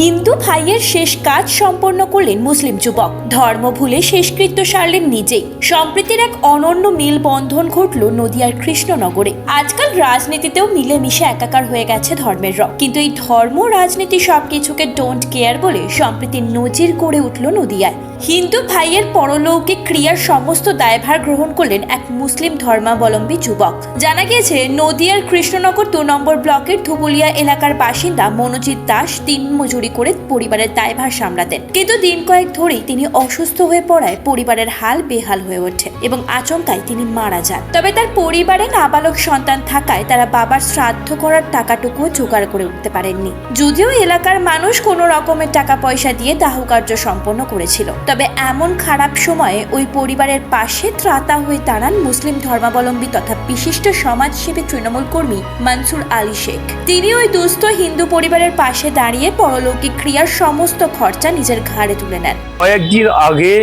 হিন্দু ভাইয়ের শেষ কাজ সম্পন্ন করলেন মুসলিম যুবক। ধর্ম ভুলে শেষকৃত্য সারলেন নিজেই। সম্প্রীতির এক অনন্য মিল বন্ধন ঘটল নদিয়ার কৃষ্ণনগরে। আজকাল রাজনীতিতেও মিলেমিশে একাকার হয়ে গেছে ধর্মের রক কিন্তু এই ধর্ম রাজনীতি সবকিছুকে ডোন্ট কেয়ার বলে সম্প্রীতির নজির করে উঠল নদিয়ায়। হিন্দু ভাইয়ের পরলৌকিক ক্রিয়ার সমস্ত দায়ভার গ্রহণ করলেন এক মুসলিম ধর্মাবলম্বী যুবক। জানা গিয়েছে, নদিয়ার কৃষ্ণনগর দু নম্বর ব্লকের ধুবুলিয়া এলাকার বাসিন্দা মনোজিৎ দাস দিন মজুরি করে পরিবারের দায়ভার সামলাতেন। কিন্তু দিন কয়েক ধরেই তিনি অসুস্থ হয়ে পড়ায় পরিবারের হাল বেহাল হয়ে ওঠে এবং আচমকায় তিনি মারা যান। তবে তার পরিবারে নাবালক সন্তান থাকায় তারা বাবার শ্রাদ্ধ করার টাকাটুকুও জোগাড় করে উঠতে পারেননি। যদিও এলাকার মানুষ কোনো রকমের টাকা পয়সা দিয়ে দাহ কার্য সম্পন্ন করেছিল। তবে এমন খারাপ সময়ে ওই পরিবারের পাশে ত্রাতা হয়ে দাঁড়ান মুসলিম ধর্মাবলম্বী তথা বিশিষ্ট সমাজসেবী তৃণমূল কর্মী মানসুর আলী শেখ। তিনি ওই দুস্থ হিন্দু পরিবারের পাশে দাঁড়িয়ে পরলৌকিক ক্রিয়ার সমস্ত খরচা নিজের ঘাড়ে তুলে নেন। কয়েকদিন আগে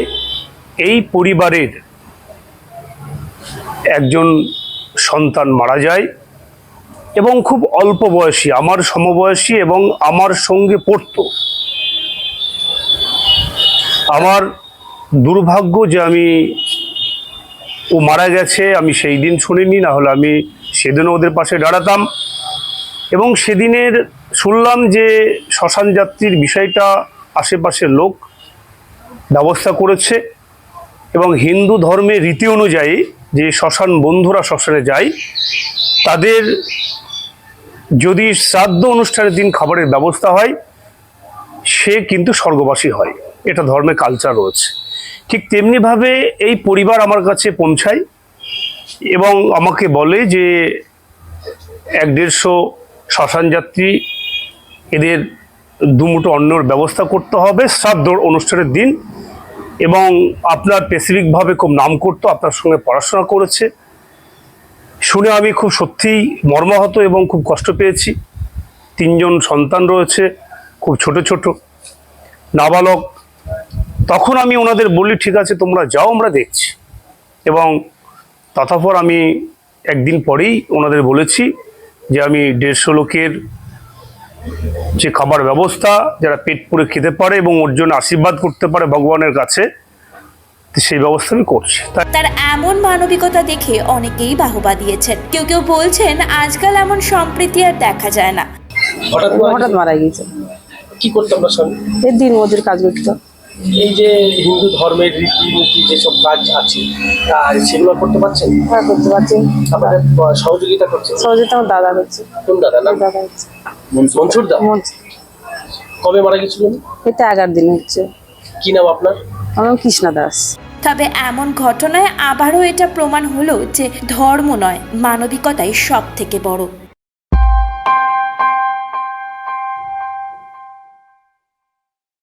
এই পরিবারের একজন সন্তান মারা যায় এবং খুব অল্প বয়সী, আমার সমবয়সী এবং আমার সঙ্গে পড়তো। আমার দুর্ভাগ্য যে আমি, ও মারা গেছে, আমি সেই দিন শুনিনি না হলে আমি সেদিনও ওদের পাশে দাঁড়াতাম এবং সেদিনের শুনলাম যে শ্মশান যাত্রীর বিষয়টা আশেপাশের লোক ব্যবস্থা করেছে এবং হিন্দু ধর্মের রীতি অনুযায়ী যে শ্মশান বন্ধুরা শ্মশানে যায়, তাদের যদি শ্রাদ্ধ অনুষ্ঠানের দিন খাবারের ব্যবস্থা হয়, সে কিন্তু স্বর্গবাসী হয়। এটা ধর্মে কালচার রয়েছে। ঠিক তেমনিভাবে এই পরিবার আমার কাছে পৌঁছায় এবং আমাকে বলে যে এক দেড়শো শ্মশান যাত্রী এদের দুমুটো অন্নর ব্যবস্থা করতে হবে শ্রাদ্ধ অনুষ্ঠানের দিন এবং আপনার স্পেসিফিকভাবে খুব নাম করতো আপনার সঙ্গে পড়াশোনা করেছে। শুনে আমি খুব সত্যিই মর্মাহত এবং খুব কষ্ট পেয়েছি। তিনজন সন্তান রয়েছে, খুব ছোট ছোট। নাবালক। তখন আমি ওনাদের বলি ঠিক আছে, তোমরা যাও, আমরা দেখছি। এবং তথাপর আমি একদিন পরেই ওনাদের বলেছি যে আমি দেড়শো লোকের যে খাবার ব্যবস্থা যারা পেট পুরে খেতে পারে এবং ওর জন্য আশীর্বাদ করতে পারে ভগবানের কাছে তো সেই ব্যবস্থা আমি করছি। তার এমন মানবিকতা দেখে অনেকেই বাহবা দিয়েছেন। কেউ কেউ বলছেন আজকাল এমন সম্প্রীতি আর দেখা যায় না। হঠাৎ মারা হঠাৎ মারা গিয়েছে। কি করতো আপনার স্বামী এই দিন মজুর কাজ করতো। এই যে হিন্দু ধর্মের রীতিনীতি যেসব কাজ আছে তা সেগুলো করতে পারছেন? হ্যাঁ করতে পারছি। আপনাদের সহযোগিতা করছেন? সহজে আমার দাদা করছে। কোন দাদা না দাদা হচ্ছে মনসুর দা কবে মারা গেছিলেন এটা আগার দিন হচ্ছে। কি নাম আপনার? আমার কৃষ্ণা দাস। তবে এমন ঘটনায় আবারও এটা প্রমাণ হলো যে ধর্ম নয় মানবিকতাই সব থেকে বড়।